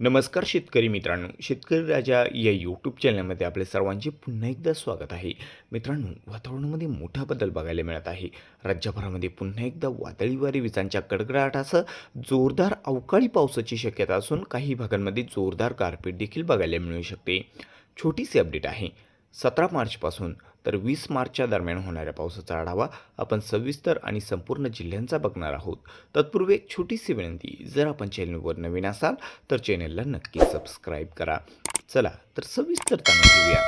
नमस्कार शेतकरी मित्रांनो. शेतकरी राजा या यूट्यूब चॅनलमध्ये आपले सर्वांचे पुन्हा एकदा स्वागत आहे. मित्रांनो वातावरणामध्ये मोठा बदल बघायला मिळत आहे. राज्यभरामध्ये पुन्हा एकदा वादळी वारी विजांच्या कडकडाटासह जोरदार अवकाळी पावसाची शक्यता असून काही भागांमध्ये जोरदार गारपीट देखील बघायला मिळू शकते. छोटीशी अपडेट आहे. सतरा मार्चपासून तर वीस मार्चच्या दरम्यान होणाऱ्या पावसाचा आढावा आपण सविस्तर आणि संपूर्ण जिल्ह्यांचा बघणार आहोत. तत्पूर्वी एक छोटीशी विनंती जर आपण चॅनलवर नवीन असाल तर चॅनलला नक्की सबस्क्राईब करा. चला तर सविस्तर जाणून घेऊया.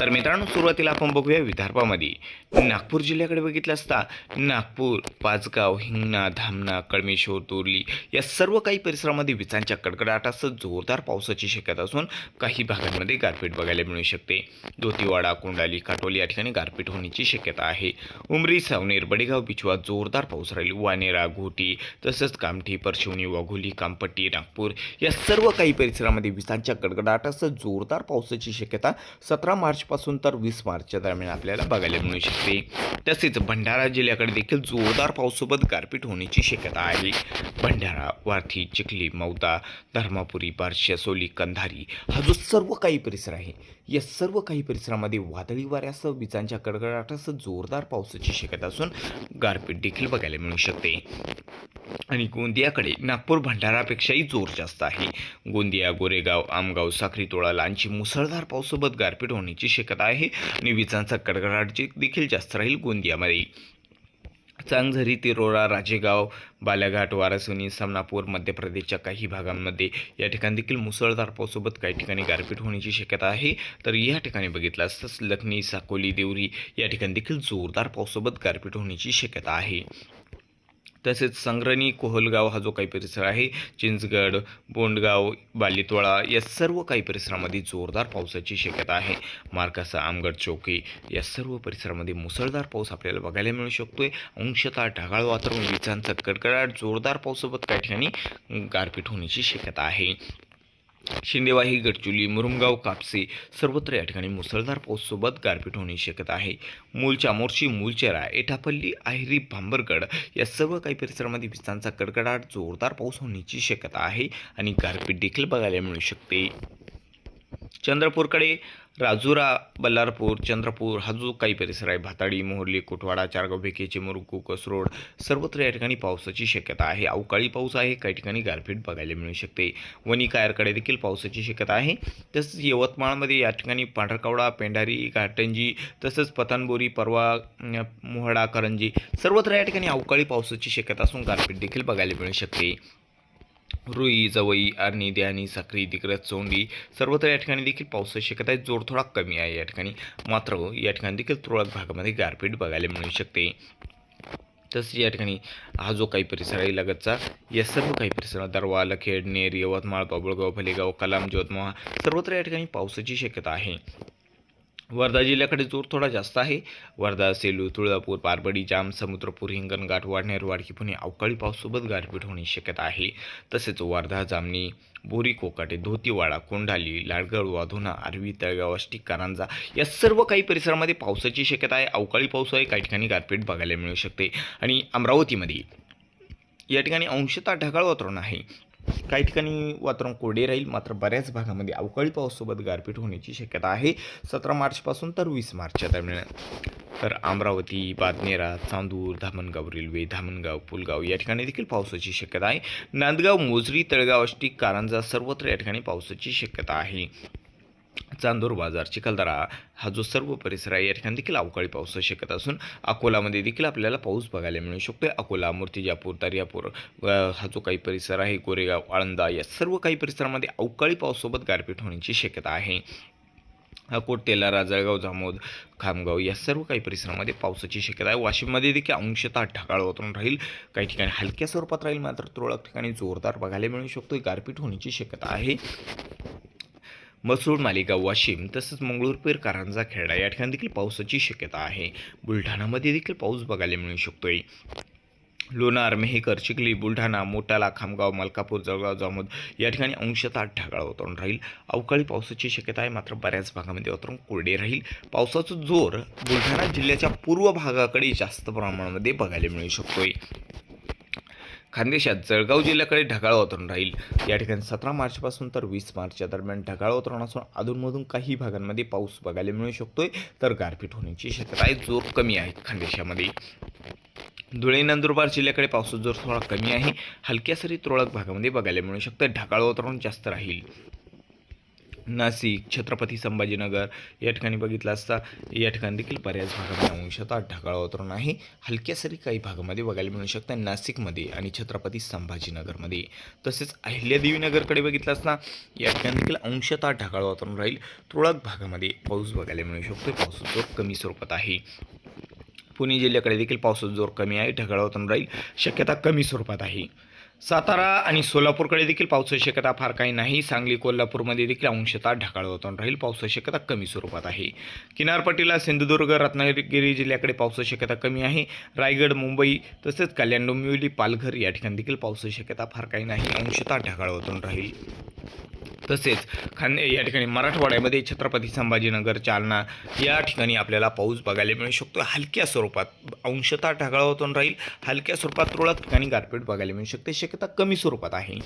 तर मित्रांनो सुरुवातीला आपण बघूया विदर्भामध्ये. नागपूर जिल्ह्याकडे बघितलं असता नागपूर पाचगाव हिंगणा धामणा कळमेश्वर तोरली या सर्व काही परिसरामध्ये विजांच्या कडकडाटासह जोरदार पावसाची शक्यता असून काही भागांमध्ये गारपीट बघायला मिळू शकते. दोतीवाडा कोंडाली काटोली या ठिकाणी गारपीट होण्याची शक्यता आहे. उमरी सावनेर बडेगाव बिचवा जोरदार पाऊस राहील. वानेरा घोटी तसंच कामठी परशिवनी वाघोली कामपट्टी नागपूर या सर्व काही परिसरामध्ये विजांच्या कडकडाटासह जोरदार पावसाची शक्यता सतरा मार्चपासून तर वीस मार्चच्या दरम्यान आपल्याला बघायला मिळू शकते. तसेच भंडारा जिल्ह्याकडे देखील जोरदार पावसासोबत गारपीट होण्याची शक्यता आहे. भंडारा वारथी चिखली मौदा धर्मापुरी बार्शी असोली कंधारी हा जो सर्व काही परिसर आहे या सर्व काही परिसरामध्ये वादळी वाऱ्यासह विजांच्या कडकडाटासह जोरदार पावसाची शक्यता असून गारपीट देखील बघायला मिळू शकते. आणि गोंदियाकडे नागपूर भंडारापेक्षाही जोर जास्त आहे. गोंदिया गोरेगाव आमगाव साखरीतोळा लांची मुसळधार पावसासोबत गारपीट होण्याची शक्यता आहे आणि विजांचा कडकडाट देखील जास्त राहील गोंदियामध्ये. चांगझरी तिरोरा राजेगाव बालाघाट वारासनी समनापूर मध्य प्रदेशच्या काही भागांमध्ये या ठिकाणी देखील मुसळधार पावसोबत काही ठिकाणी गारपीट होण्याची शक्यता आहे. तर या ठिकाणी बघितलं असताच लखनी साकोली देवरी या ठिकाणी देखील जोरदार पावसोबत गारपीट होण्याची शक्यता आहे. तसेच संग्रणी कोहलगाव हा जो काही परिसर आहे चिंचगड बोंडगाव बालितवाळा या सर्व काही परिसरामध्ये जोरदार पावसाची शक्यता आहे. मार्कासा आमगड चौकी या सर्व परिसरामध्ये मुसळधार पाऊस आपल्याला बघायला मिळू शकतोय. अंशतः ढगाळ वातावरण विजांचा कडकडाट जोरदार पावसासोबत काही ठिकाणी गारपीट होण्याची शक्यता आहे. शिंदेवाही गडचुली मुरुमगाव कापसे सर्वत्र या ठिकाणी मुसळधार पाऊससोबत गारपीट होण्याची शक्यता आहे. मूलच्या मोर्शी मूलचेरा एटापल्ली आहिरी भांबरगड या सर्व काही परिसरामध्ये विजांचा कडकडाट जोरदार पाऊस होण्याची शक्यता आहे आणि गारपीट देखील बघायला मिळू शकते. चंद्रपूरकडे राजुरा बल्लारपूर चंद्रपूर हा जो काही परिसर आहे भाताडी मोहर्ली कुटवाडा चारगाव भेके चिमुरकू कसरोड सर्वत्र या ठिकाणी पावसाची शक्यता आहे. अवकाळी पाऊस आहे काही ठिकाणी गारपीट बघायला मिळू शकते. वणी कायरकडे देखील पावसाची शक्यता आहे. तसंच यवतमाळमध्ये या ठिकाणी पांढरकवडा पेंढारी घाटंजी तसंच पतनबोरी परवा मोहडा करंजी सर्वत्र या ठिकाणी अवकाळी पावसाची शक्यता असून गारपीट देखील बघायला मिळू शकते. रुई जवई अर्नी द्यानी साखरी दिग्रज चोंडी सर्वत्र या ठिकाणी देखील पावसाची शक्यता आहे. जोर थोडा कमी आहे या ठिकाणी. मात्र या ठिकाणी देखील तुरळक भागामध्ये गारपीट बघायला मिळू शकते. तसेच या ठिकाणी हा जो काही परिसर आहे लगतचा या सर्व काही परिसर दरवा लखेड नेर यवतमाळ बाबुळगाव फलेगाव कलाम यवतमाळ सर्वत्र या ठिकाणी पावसाची शक्यता आहे. वर्धा जिल्ह्याकडे जोर थोडा जास्त आहे. वर्धा सेलू तुळजापूर पारबडी जाम समुद्रपूर हिंगणघाट वाढनेर वाडकी पुणे अवकाळी पावसासोबत गारपीट होण्याची शक्यता आहे. तसेच वर्धा जामणी बोरी कोकाटे धोतीवाडा कोंढाली लाडगड वाधोना आरवी तळगाव आष्टी कारंजा या सर्व काही परिसरामध्ये पावसाची शक्यता आहे. अवकाळी पाऊस आहे काही ठिकाणी गारपीट बघायला मिळू शकते. आणि अमरावतीमध्ये या ठिकाणी अंशतः ढगाळ वातावरण आहे. काही ठिकाणी वातावरण कोरडे राहील मात्र बऱ्याच भागामध्ये अवकाळी पावसासोबत गारपीट होण्याची शक्यता आहे. सतरा मार्चपासून तर वीस मार्चच्या दरम्यान. तर अमरावती बादनेरा चांदूर धामणगाव रेल्वे धामणगाव पुलगाव या ठिकाणी देखील पावसाची शक्यता आहे. नांदगाव मोजरी तळगाव आष्टी कारंजा सर्वत्र या ठिकाणी पावसाची शक्यता आहे. चांदूर बाजार चिखलदरा हा जो सर्व परिसर आहे या ठिकाणी देखील अवकाळी पाऊस शक्यता असून अकोलामध्ये देखील आपल्याला पाऊस बघायला मिळू शकतो. अकोला मूर्तिजापूर दर्यापूर हा जो काही परिसर आहे कोरेगाव आळंदा या सर्व काही परिसरामध्ये अवकाळी पावसासोबत गारपीट होण्याची शक्यता आहे. अकोट तेलारा जळगाव जामोद खामगाव या सर्व काही परिसरामध्ये पावसाची शक्यता आहे. वाशिममध्ये देखील अंशतः ढगाळ वातावरण राहील. काही ठिकाणी हलक्या स्वरूपात राहील मात्र तुरळक ठिकाणी जोरदार बघायला मिळू शकतो गारपीट होण्याची शक्यता आहे. मसूड मालेगाव वाशिम तसंच मंगळूरपेर कारंजा खेळडा या ठिकाणी देखील पावसाची शक्यता आहे. बुलढाणामध्ये देखील पाऊस बघायला मिळू शकतोय. लोणार मेहकर चिखली बुलढाणा मोटाला खामगाव मलकापूर जळगाव जामोद या ठिकाणी अंशतः ढगाळ वातावरण राहील. अवकाळी पावसाची शक्यता आहे. मात्र बऱ्याच भागामध्ये वातावरण कोरडे राहील. पावसाचं जोर बुलढाणा जिल्ह्याच्या पूर्व भागाकडे जास्त प्रमाणामध्ये बघायला मिळू शकतोय. खानदेशात जळगाव जिल्ह्याकडे ढगाळ वातावरण राहील. या ठिकाणी सतरा मार्चपासून तर वीस मार्चच्या दरम्यान ढगाळ वातावरण असून अधूनमधून काही भागांमध्ये पाऊस बघायला मिळू शकतोय. तर गारपीट होण्याची शक्यता आहे जोर कमी आहे खानदेशामध्ये. धुळे नंदुरबार जिल्ह्याकडे पावसाचा जोर थोडा कमी आहे. हलक्या सरी तुरळक भागामध्ये बघायला मिळू शकतं ढगाळ वातावरण जास्त राहील. नाशिक छत्रपती संभाजीनगर या ठिकाणी बघितलं असता या ठिकाणी देखील बऱ्याच भागामध्ये अंशतः ढगाळ वातावरण आहे. हलक्या सरी काही भागामध्ये बघायला मिळू शकतं नाशिकमध्ये आणि छत्रपती संभाजीनगरमध्ये. तसेच अहिल्यादेवीनगरकडे बघितलं असता या ठिकाणी देखील अंशतः ढगाळ वातावरण राहील. तुरळक भागामध्ये पाऊस बघायला मिळू शकतो पाऊस जोर कमी स्वरूपात आहे. पुणे जिल्ह्याकडे देखील पावसाचा जोर कमी आहे. ढगाळ वातावरण राहील. शक्यता कमी स्वरूपात आहे. सातारा आणि सोलापूरकडे देखील पावसाची शक्यता फार काही नाही. सांगली कोल्हापूरमध्ये देखील अंशतः ढगाळ वातावरण राहील. पावसाची शक्यता कमी स्वरूपात आहे. किनारपट्टीला सिंधुदुर्ग रत्नागिरी जिल्ह्याकडे पावसाची शक्यता कमी आहे. रायगड मुंबई तसेच कल्याण डोंबिवली पालघर या ठिकाणी देखील पावसाची शक्यता फार काही नाही. अंशतः ढगाळ वातावरण राहील. तसेच खान या ठिकाणी मराठवाड्यामध्ये छत्रपती संभाजीनगर जालना या ठिकाणी आपल्याला पाऊस बघायला मिळू शकतो. हलक्या स्वरूपात अंशतः ढगाळ होतून राहील. हलक्या स्वरूपात तुरळक ठिकाणी गारपीट बघायला मिळू शकते. शक्यता कमी स्वरूपात आहे.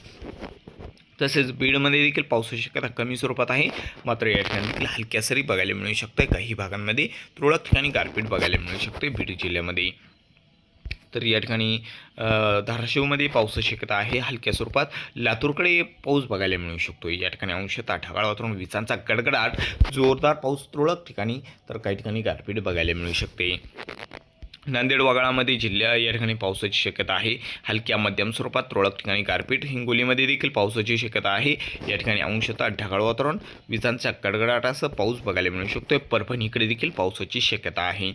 तसेच बीडमध्ये देखील पावसाची शक्यता कमी स्वरूपात आहे. मात्र या ठिकाणी देखील हलक्या सरी बघायला मिळू शकते. काही भागांमध्ये तुरळक ठिकाणी गारपीट बघायला मिळू शकते. बीड जिल्ह्यामध्ये तर या ठिकाणी धाराशिवमध्ये पावसाची शक्यता आहे. हलक्या स्वरूपात लातूरकडे पाऊस बघायला मिळू शकतो या ठिकाणी अंशतः ढगाळ वातावरण विजांचा गडगडाट जोरदार पाऊस तुरळक ठिकाणी तर काही ठिकाणी गारपीट बघायला मिळू शकते. नांदेड वगळामध्ये जिल्ह्या या ठिकाणी पावसाची शक्यता आहे. हलक्या मध्यम स्वरूपात तुरळक ठिकाणी गारपीट. हिंगोलीमध्ये देखील पावसाची शक्यता आहे. या ठिकाणी अंशतः ढगाळ वातावरण विजांचा गडगडाटासह पाऊस बघायला मिळू शकतो परभणीकडे देखील पावसाची शक्यता आहे.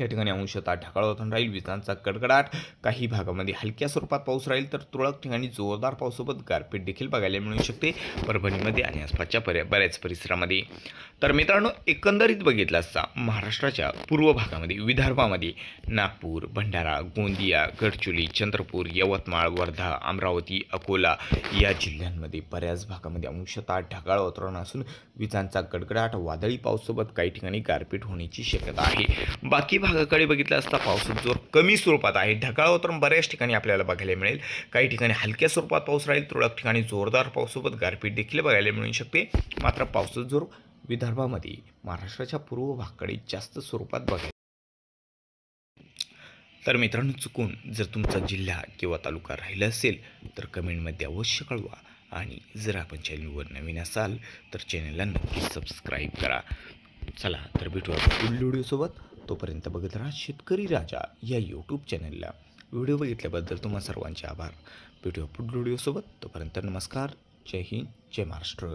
या ठिकाणी अंशतः ढगाळ वातावरण राहील विजांचा कडकडाट. काही भागामध्ये हलक्या स्वरूपात पाऊस राहील तर तुरळक ठिकाणी जोरदार पावसासोबत गारपीट देखील बघायला मिळू शकते. परभणीमध्ये आणि आसपासच्या पर्या बऱ्याच परिसरामध्ये. तर मित्रांनो एकंदरीत बघितलं असता महाराष्ट्राच्या पूर्व भागामध्ये विदर्भामध्ये नागपूर भंडारा गोंदिया गडचुली चंद्रपूर यवतमाळ वर्धा अमरावती अकोला या जिल्ह्यांमध्ये बऱ्याच भागामध्ये अंशतः ढगाळ वातावरण असून विजांचा गडगडाट वादळी पावसासोबत काही ठिकाणी गारपीट होण्याची शक्यता आहे. बाकी भागाकडे बघितलं असता पावसाचा जोर कमी स्वरूपात आहे. ढगाळ वातावरण बऱ्याच ठिकाणी आपल्याला बघायला मिळेल. काही ठिकाणी हलक्या स्वरूपात पाऊस राहील. तुरळक ठिकाणी जोरदार पावसासोबत गारपीट देखील बघायला मिळू शकते. मात्र पावसाचा जोर विदर्भामध्ये महाराष्ट्राच्या पूर्व भागाकडे जास्त स्वरूपात बघायला तर मित्रांनो चुकून जर तुमचा जिल्हा किंवा तालुका राहिला असेल तर कमेंटमध्ये अवश्य कळवा. आणि जर आपण चॅनलवर नवीन असाल तर चॅनलला नक्की सबस्क्राईब करा. चला तर भेटूया पुढील व्हिडिओसोबत. तोपर्यंत बघत राहा शेतकरी राजा या यूट्यूब चॅनलला व्हिडिओ बघितल्याबद्दल तुम्हा सर्वांचे आभार. व्हिडिओ पुढील व्हिडिओसोबत तोपर्यंत नमस्कार. जय हिंद जय महाराष्ट्र.